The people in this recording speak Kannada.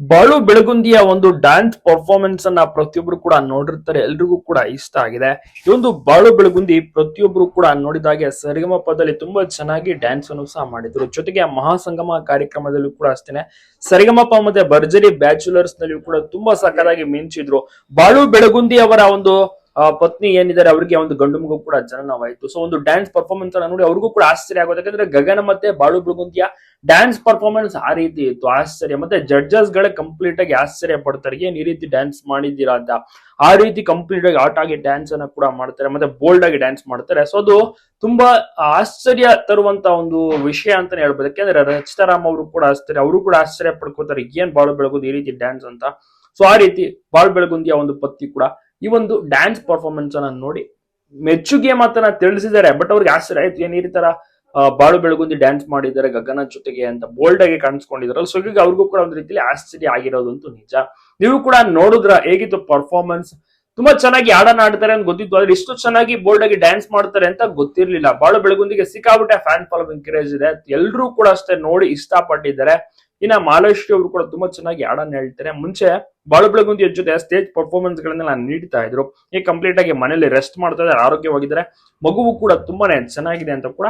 ಬಾಳು ಬೆಳಗುಂದಿಯ ಒಂದು ಡ್ಯಾನ್ಸ್ ಪರ್ಫಾರ್ಮೆನ್ಸ್ ಅನ್ನ ಪ್ರತಿಯೊಬ್ರು ಕೂಡ ನೋಡಿರ್ತಾರೆ, ಎಲ್ರಿಗೂ ಕೂಡ ಇಷ್ಟ ಆಗಿದೆ. ಈ ಒಂದು ಬಾಳು ಬೆಳಗುಂದಿ ಪ್ರತಿಯೊಬ್ರು ಕೂಡ ನೋಡಿದಾಗೆ ಸರಿಗಮ ಪದದಲ್ಲಿ ತುಂಬಾ ಚೆನ್ನಾಗಿ ಡ್ಯಾನ್ಸ್ ಅನ್ನು ಸಹ ಮಾಡಿದ್ರು. ಜೊತೆಗೆ ಮಹಾಸಂಗಮ ಕಾರ್ಯಕ್ರಮದಲ್ಲೂ ಕೂಡ ಅಷ್ಟೇನೆ. ಸರಿಗಮಪ ಮತ್ತೆ ಭರ್ಜರಿ ಬ್ಯಾಚುಲರ್ಸ್ ನಲ್ಲಿಯೂ ಕೂಡ ತುಂಬಾ ಸಕ್ಕತ್ತಾಗಿ ಮಿಂಚಿದ್ರು. ಬಾಳು ಬೆಳಗುಂದಿ ಅವರ ಒಂದು ಪತ್ನಿ ಏನಿದ್ದಾರೆ, ಅವರಿಗೆ ಒಂದು ಗಂಡು ಮಗು ಕೂಡ ಜನನವಾಯಿತು. ಸೊ ಒಂದು ಡ್ಯಾನ್ಸ್ ಪರ್ಫಾರ್ಮೆನ್ಸ್ ಅನ್ನ ನೋಡಿ ಅವ್ರಿಗೂ ಕೂಡ ಆಶ್ಚರ್ಯ ಆಗೋದು. ಯಾಕಂದ್ರೆ ಗಗನ ಮತ್ತೆ ಬಾಳು ಬೃಗುಂತಿಯ ಡ್ಯಾನ್ಸ್ ಪರ್ಫಾರ್ಮೆನ್ಸ್ ಆ ರೀತಿ ಇತ್ತು. ಆಶ್ಚರ್ಯ. ಮತ್ತೆ ಜಡ್ಜಸ್ ಗಳೇ ಕಂಪ್ಲೀಟ್ ಆಗಿ ಆಶ್ಚರ್ಯ ಪಡ್ತಾರೆ. ಏನ್ ಈ ರೀತಿ ಡ್ಯಾನ್ಸ್ ಮಾಡಿದ್ದೀರಾ ಅಂತ. ಆ ರೀತಿ ಕಂಪ್ಲೀಟ್ ಆಗಿ ಆಟ ಆಗಿ ಡ್ಯಾನ್ಸ್ ಅನ್ನ ಕೂಡ ಮಾಡ್ತಾರೆ. ಮತ್ತೆ ಬೋಲ್ಡ್ ಆಗಿ ಡ್ಯಾನ್ಸ್ ಮಾಡ್ತಾರೆ. ಸೊ ಅದು ತುಂಬಾ ಆಶ್ಚರ್ಯ ತರುವಂತ ಒಂದು ವಿಷಯ ಅಂತಾನೆ ಹೇಳ್ಬೋದು. ಯಾಕೆಂದ್ರೆ ರಚಿತಾರಾಮ್ ಅವರು ಕೂಡ ಆಶ್ಚರ್ಯ, ಅವರು ಕೂಡ ಆಶ್ಚರ್ಯ ಪಡ್ಕೋತಾರೆ. ಏನ್ ಬಾಳು ಬೆಳಗುದು ಈ ರೀತಿ ಡ್ಯಾನ್ಸ್ ಅಂತ. ಸೊ ಆ ರೀತಿ ಬಾಳು ಬೆಳಗುಂದಿಯ ಒಂದು ಪತ್ನಿ ಕೂಡ ಈ ಒಂದು ಡ್ಯಾನ್ಸ್ ಪರ್ಫಾರ್ಮೆನ್ಸ್ ಅನ್ನ ನೋಡಿ ಮೆಚ್ಚುಗೆ ಮಾತನ್ನ ತಿಳಿಸಿದ್ದಾರೆ. ಬಟ್ ಅವ್ರಿಗೆ ಆಶ್ಚರ್ಯ ಆಯ್ತು, ಏನ್ ಈ ತರ ಬಾಳು ಬೆಳಗುಂದಿ ಡ್ಯಾನ್ಸ್ ಮಾಡಿದ್ದಾರೆ ಗಗನ ಜೊತೆಗೆ ಅಂತ ಬೋಲ್ಡ್ ಆಗಿ ಕಾಣಿಸ್ಕೊಂಡಿದ್ರಲ್ಲ ಸೊ ಈಗ ಅವ್ರಿಗೂ ಕೂಡ ಒಂದು ರೀತಿಯಲ್ಲಿ ಆಶ್ಚರ್ಯ ಆಗಿರೋದು ಅಂತೂ ನಿಜ. ನೀವು ಕೂಡ ನೋಡಿದ್ರ ಹೇಗಿತ್ತು ಪರ್ಫಾರ್ಮೆನ್ಸ್ ತುಂಬಾ ಚೆನ್ನಾಗಿ ಹಾಡನ್ನ ಆಡ್ತಾರೆ ಅಂತ ಗೊತ್ತಿತ್ತು. ಆದ್ರೆ ಇಷ್ಟು ಚೆನ್ನಾಗಿ ಬೋಲ್ಡ್ ಆಗಿ ಡ್ಯಾನ್ಸ್ ಮಾಡ್ತಾರೆ ಅಂತ ಗೊತ್ತಿರ್ಲಿಲ್ಲ. ಬಾಳು ಬೆಳಗುಂದಿಗೆ ಸಿಕ್ಕಾಬಿಟ್ಟೆ ಫ್ಯಾನ್ ಫಾಲೋವಿಂಗ್ ಕ್ರೇಜ್ ಇದೆ. ಎಲ್ಲರೂ ಕೂಡ ಅಷ್ಟೇ ನೋಡಿ ಇಷ್ಟಪಟ್ಟಿದ್ದಾರೆ. ಇನ್ನ ಮಾಲೇಶ್ವರಿ ಅವರು ಕೂಡ ತುಂಬಾ ಚೆನ್ನಾಗಿ ಹಾಡನ್ನ ಹೇಳ್ತಾರೆ. ಮುಂಚೆ ಬಾಳು ಬೆಳಗುಂದಿಯ ಜೊತೆ ಸ್ಟೇಜ್ ಪರ್ಫಾರ್ಮೆನ್ಸ್ ಗಳನ್ನೆಲ್ಲ ನೀಡ್ತಾ ಇದ್ರು. ಈಗ ಕಂಪ್ಲೀಟ್ ಆಗಿ ಮನೆಯಲ್ಲಿ ರೆಸ್ಟ್ ಮಾಡ್ತಾ ಇದ್ದಾರೆ, ಆರೋಗ್ಯವಾಗಿದ್ದಾರೆ. ಮಗುವು ಕೂಡ ತುಂಬಾನೇ ಚೆನ್ನಾಗಿದೆ ಅಂತ ಕೂಡ